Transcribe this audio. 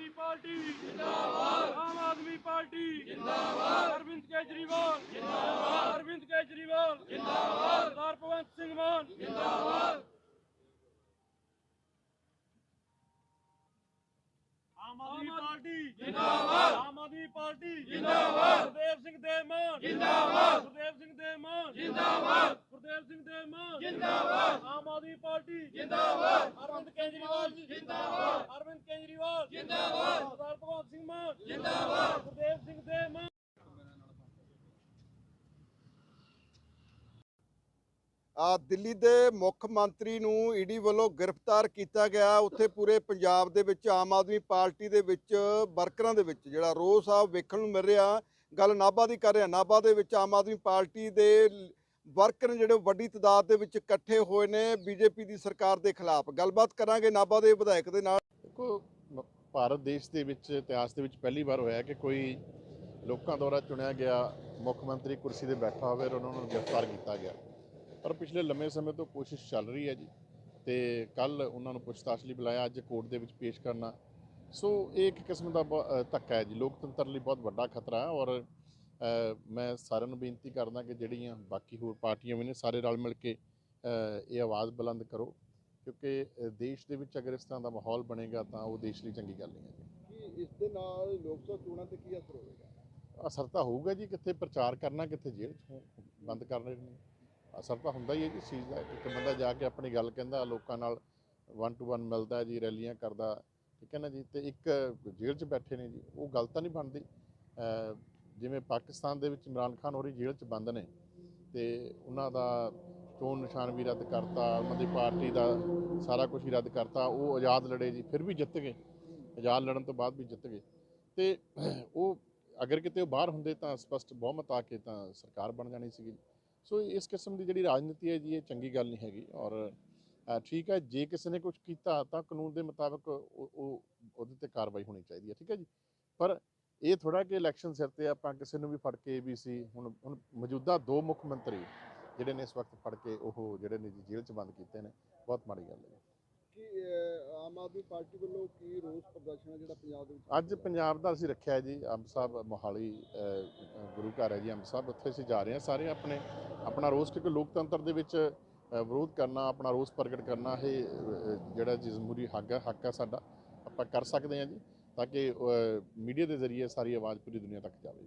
ਆਦਮੀ party ਜਿੰਦਾਬਾਦ। Aam Aadmi party ਜਿੰਦਾਬਾਦ। ਅਰਵਿੰਦ ਕੇਜਰੀਵਾਲ ਜਿੰਦਾਬਾਦ। ਅਰਵਿੰਦ ਕੇਜਰੀਵਾਲ ਜਿੰਦਾਬਾਦ। ਸਰਦਾਰ ਭਗਵੰਤ ਸਿੰਘ ਮਾਨ ਜਿੰਦਾਬਾਦ। ਆਮ ਆਦਮੀ ਪਾਰਟੀ ਜਿੰਦਾਬਾਦ। ਆਮ ਆਦਮੀ ਪਾਰਟੀ ਜਿੰਦਾਬਾਦ। ਗੁਰਦੇਵ ਸਿੰਘ ਦੇ ਮਾਨ ਜਿੰਦਾਬਾਦ। ਗੁਰਦੇਵ ਸਿੰਘ ਦੇ ਮਾਨ ਜਿੰਦਾਬਾਦ। ਗੁਰਦੇਵ ਸਿੰਘ ਦੇ ਮਾਨ। ਜਿੰਦਾਬਾਦ। ਆਮ ਆਦਮੀ ਪਾਰਟੀ ਜਿੰਦਾਬਾਦ ਅਰਵਿੰਦ ਕੇਜਰੀਵਾਲ ਜਿੰਦਾਬਾਦ ਸਰਦਾਰ ਭਗਵੰਤ ਸਿੰਘ ਮਾਨ ਜਿੰਦਾਬਾਦ ਗੁਰਦੇਵ ਸਿੰਘ ਦੇ ਮਾਨ ਆ ਦਿੱਲੀ ਦੇ ਮੁੱਖ ਮੰਤਰੀ ਨੂੰ ਈਡੀ ਵੱਲੋਂ ਗ੍ਰਿਫਤਾਰ ਕੀਤਾ ਗਿਆ। ਉੱਥੇ ਪੂਰੇ ਪੰਜਾਬ ਦੇ ਵਿੱਚ ਆਮ ਆਦਮੀ ਪਾਰਟੀ ਦੇ ਵਿੱਚ ਵਰਕਰਾਂ ਦੇ ਵਿੱਚ ਜਿਹੜਾ ਰੋਸ ਆ ਉਹ ਵੇਖਣ ਨੂੰ ਮਿਲ ਰਿਹਾ। ਗੱਲ ਨਾਭਾ ਦੀ ਕਰ ਰਿਹਾ। ਨਾਭਾ ਦੇ ਵਿੱਚ ਆਮ ਆਦਮੀ ਪਾਰਟੀ ਦੇ ਵਰਕਰ ਨੇ ਜਿਹੜੇ ਵੱਡੀ ਤਾਦਾਦ ਦੇ ਵਿੱਚ ਇਕੱਠੇ ਹੋਏ ਨੇ ਬੀਜੇਪੀ ਦੀ ਸਰਕਾਰ ਦੇ ਖਿਲਾਫ। ਗੱਲਬਾਤ ਕਰਾਂਗੇ ਨਾਭਾ ਦੇ ਵਿਧਾਇਕ ਦੇ ਨਾਲ। ਦੇਖੋ ਭਾਰਤ ਦੇਸ਼ ਦੇ ਵਿੱਚ, ਇਤਿਹਾਸ ਦੇ ਵਿੱਚ ਪਹਿਲੀ ਵਾਰ ਹੋਇਆ ਕਿ ਕੋਈ ਲੋਕਾਂ ਦੁਆਰਾ ਚੁਣਿਆ ਗਿਆ ਮੁੱਖ ਮੰਤਰੀ ਕੁਰਸੀ ਤੇ ਬੈਠਾ ਹੋਵੇ ਔਰ ਉਹਨਾਂ ਨੂੰ ਗ੍ਰਿਫਤਾਰ ਕੀਤਾ ਗਿਆ। ਪਰ ਪਿਛਲੇ ਲੰਮੇ ਸਮੇਂ ਤੋਂ ਕੋਸ਼ਿਸ਼ ਚੱਲ ਰਹੀ ਹੈ ਜੀ ਤੇ ਕੱਲ ਉਹਨਾਂ ਨੂੰ ਪੁੱਛਤਾਛ ਲਈ ਬੁਲਾਇਆ ਅੱਜ ਕੋਰਟ ਦੇ ਵਿੱਚ ਪੇਸ਼ ਕਰਨਾ। ਸੋ ਇਹ ਇੱਕ ਕਿਸਮ ਦਾ ਧੱਕਾ ਹੈ ਜੀ। ਲੋਕਤੰਤਰ ਲਈ ਬਹੁਤ ਵੱਡਾ ਖਤਰਾ ਹੈ ਔਰ ਮੈਂ ਸਾਰਿਆਂ ਨੂੰ ਬੇਨਤੀ ਕਰਦਾ ਕਿ ਜਿਹੜੀਆਂ ਬਾਕੀ ਹੋਰ ਪਾਰਟੀਆਂ ਵੀ ਨੇ ਸਾਰੇ ਰਲ ਮਿਲ ਕੇ ਇਹ ਆਵਾਜ਼ ਬੁਲੰਦ ਕਰੋ ਕਿਉਂਕਿ ਦੇਸ਼ ਦੇ ਵਿੱਚ ਅਗਰ ਇਸ ਤਰ੍ਹਾਂ ਦਾ ਮਾਹੌਲ ਬਣੇਗਾ ਤਾਂ ਉਹ ਦੇਸ਼ ਲਈ ਚੰਗੀ ਗੱਲ ਨਹੀਂ ਹੈ ਜੀ। ਇਸ ਦੇ ਨਾਲ ਲੋਕ ਸਭਾ ਚੋਣਾਂ ਤੇ ਕੀ ਅਸਰ ਹੋਵੇਗਾ? ਅਸਰ ਤਾਂ ਹੋਊਗਾ ਜੀ ਕਿੱਥੇ ਪ੍ਰਚਾਰ ਕਰਨਾ ਕਿੱਥੇ ਜੇਲ੍ਹ 'ਚ ਬੰਦ ਕਰ ਰਹੇ ਨੇ। ਅਸਰ ਤਾਂ ਹੁੰਦਾ ਹੀ ਹੈ ਜੀ ਚੀਜ਼ ਦਾ। ਇੱਕ ਬੰਦਾ ਜਾ ਕੇ ਆਪਣੀ ਗੱਲ ਕਹਿੰਦਾ, ਲੋਕਾਂ ਨਾਲ ਵਨ ਟੂ ਵਨ ਮਿਲਦਾ ਜੀ, ਰੈਲੀਆਂ ਕਰਦਾ, ਠੀਕ ਹੈ ਨਾ ਜੀ? ਤੇ ਇੱਕ ਜੇਲ੍ਹ 'ਚ ਬੈਠੇ ਨੇ ਜੀ, ਉਹ ਗੱਲ ਤਾਂ ਨਹੀਂ ਬਣਦੀ। ਜਿਵੇਂ ਪਾਕਿਸਤਾਨ ਦੇ ਵਿੱਚ ਇਮਰਾਨ ਖਾਨ ਹੋਰੀ ਜੇਲ੍ਹ 'ਚ ਬੰਦ ਨੇ ਤੇ ਉਹਨਾਂ ਦਾ ਚੋਣ ਨਿਸ਼ਾਨ ਵੀ ਰੱਦ ਕਰਤਾ, ਉਹਨਾਂ ਦੀ ਪਾਰਟੀ ਦਾ ਸਾਰਾ ਕੁਝ ਹੀ ਰੱਦ ਕਰਤਾ, ਉਹ ਆਜ਼ਾਦ ਲੜੇ ਜੀ, ਫਿਰ ਵੀ ਜਿੱਤ ਗਏ। ਆਜ਼ਾਦ ਲੜਨ ਤੋਂ ਬਾਅਦ ਵੀ ਜਿੱਤ ਗਏ। ਤੇ ਉਹ ਅਗਰ ਕਿਤੇ ਉਹ ਬਾਹਰ ਹੁੰਦੇ ਤਾਂ ਸਪਸ਼ਟ ਬਹੁਮਤ ਆ ਕੇ ਤਾਂ ਸਰਕਾਰ ਬਣ ਜਾਣੀ ਸੀਗੀ। ਸੋ ਇਸ ਕਿਸਮ ਦੀ ਜਿਹੜੀ ਰਾਜਨੀਤੀ ਹੈ ਜੀ, ਇਹ ਚੰਗੀ ਗੱਲ ਨਹੀਂ ਹੈਗੀ ਔਰ ਠੀਕ ਹੈ, ਜੇ ਕਿਸੇ ਨੇ ਕੁਝ ਕੀਤਾ ਤਾਂ ਕਾਨੂੰਨ ਦੇ ਮੁਤਾਬਕ ਉਹ, ਉਹ- ਉਹਦੇ ਤੇ ਕਾਰਵਾਈ ਹੋਣੀ ਚਾਹੀਦੀ ਹੈ, ਠੀਕ ਹੈ ਜੀ। ਪਰ ਇਹ ਥੋੜਾ ਕਿ ਇਲੈਕਸ਼ਨ ਸਿਰ ਤੇ ਆਪਾਂ ਕਿਸੇ ਨੂੰ ਵੀ ਫੜ ਕੇ ਏਬੀਸੀ ਹੁਣ ਹੁਣ ਮੌਜੂਦਾ ਦੋ ਮੁੱਖ ਮੰਤਰੀ ਜਿਹੜੇ ਨੇ ਇਸ ਵਕਤ ਫੜ ਕੇ ਉਹ ਜਿਹੜੇ ਨੇ ਜੀ ਜੇਲ੍ਹ 'ਚ ਬੰਦ ਕੀਤੇ ਨੇ, ਬਹੁਤ ਮਾੜੀ ਗੱਲ ਹੈ ਕਿ ਆਮ ਆਦਮੀ ਪਾਰਟੀ ਵੱਲੋਂ ਕੀ ਰੋਸ ਪ੍ਰਦਰਸ਼ਨ ਹੈ ਜਿਹੜਾ ਪੰਜਾਬ ਦੇ ਵਿੱਚ ਅੱਜ ਪੰਜਾਬ ਦਾ ਅਸੀਂ ਰੱਖਿਆ ਹੈ ਜੀ ਅੰਬ ਸਾਹਿਬ ਮੋਹਾਲੀ ਗੁਰੂ ਘਰ ਹੈ ਜੀ ਅੰਬ ਸਾਹਿਬ ਉੱਥੇ ਅਸੀਂ ਜਾ ਰਹੇ ਹਾਂ। ਸਾਰੇ ਆਪਣੇ ਆਪਣਾ ਰੋਸ ਕਿਉਂਕਿ ਲੋਕਤੰਤਰ ਦੇ ਵਿੱਚ ਵਿਰੋਧ ਕਰਨਾ ਆਪਣਾ ਰੋਸ ਪ੍ਰਗਟ ਕਰਨਾ ਇਹ ਜਿਹੜਾ ਜੀ ਜਮਹੂਰੀ ਹੱਕ ਹੈ ਹੱਕ ਹੈ ਸਾਡਾ। ਆਪਾਂ ਕਰ ਸਕਦੇ ਹਾਂ ਜੀ ਤਾਂ ਕਿ ਮੀਡੀਆ ਦੇ ਜ਼ਰੀਏ ਸਾਰੀ ਆਵਾਜ਼ ਪੂਰੀ ਦੁਨੀਆ ਤੱਕ ਜਾਵੇ।